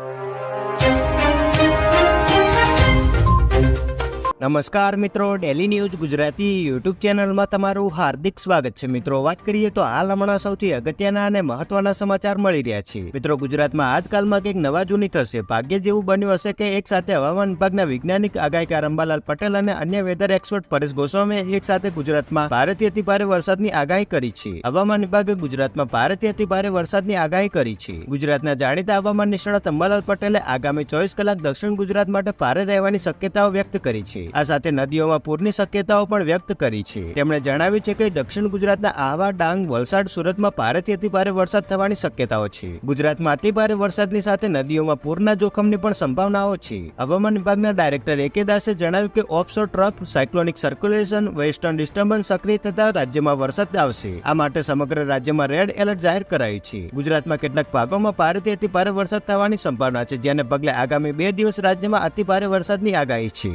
you. નમસ્કાર મિત્રો daily news Gujarati YouTube ચેનલમાં તમારું હાર્દિક સ્વાગત છે. મિત્રો, વાત કરીએ તો હાલ હમણાં સૌથી અગત્યના અને મહત્વના સમાચાર મળી રહ્યા છે. મિત્રો, ગુજરાતમાં આજકાલમાં કંઈક નવા જૂની થશે. ભાગ્ય જેવું બન્યું હશે કે એક સાથે હવામાન વિભાગના વૈજ્ઞાનિક આગાહીકાર અંબાલાલ પટેલ અને અન્ય વેધર એક્સપર્ટ પરેશ ગોસ્વામીએ એક સાથે ગુજરાતમાં ભારેથી અતિ ભારે વરસાદની આગાહી કરી છે. હવામાન વિભાગે ગુજરાતમાં ભારેથી અતિ ભારે વરસાદની આગાહી કરી છે. ગુજરાતના જાણીતા હવામાન નિષ્ણાત અંબાલાલ પટેલે આગામી ચોવીસ કલાક દક્ષિણ ગુજરાત માટે ભારે રહેવાની શક્યતાઓ વ્યક્ત કરી છે. આ સાથે નદીઓમાં પૂરની શક્યતાઓ પણ વ્યક્ત કરી છે. તેમણે જણાવ્યું છે કે દક્ષિણ ગુજરાતના આહવા, ડાંગ, વલસાડ, સુરતમાં ભારેથી અતિભારે વરસાદ થવાની શક્યતાઓ છે. ગુજરાતમાં અતિભારે વરસાદની સાથે નદીઓમાં પૂરના જોખમની પણ સંભાવનાઓ છે. હવામાન વિભાગના ડાયરેક્ટર એકે દાસે જણાવ્યું કે offshore trough, cyclonic circulation, western disturbance સક્રિય થતા રાજ્યમાં વરસાદ આવશે. આ માટે સમગ્ર રાજ્યમાં રેડ એલર્ટ જાહેર કરાયું છે. ગુજરાતમાં કેટલાક ભાગોમાં ભારેથી અતિ ભારે વરસાદ થવાની સંભાવના છે, જેને પગલે આગામી બે દિવસ રાજ્યમાં અતિભારે વરસાદની આગાહી છે.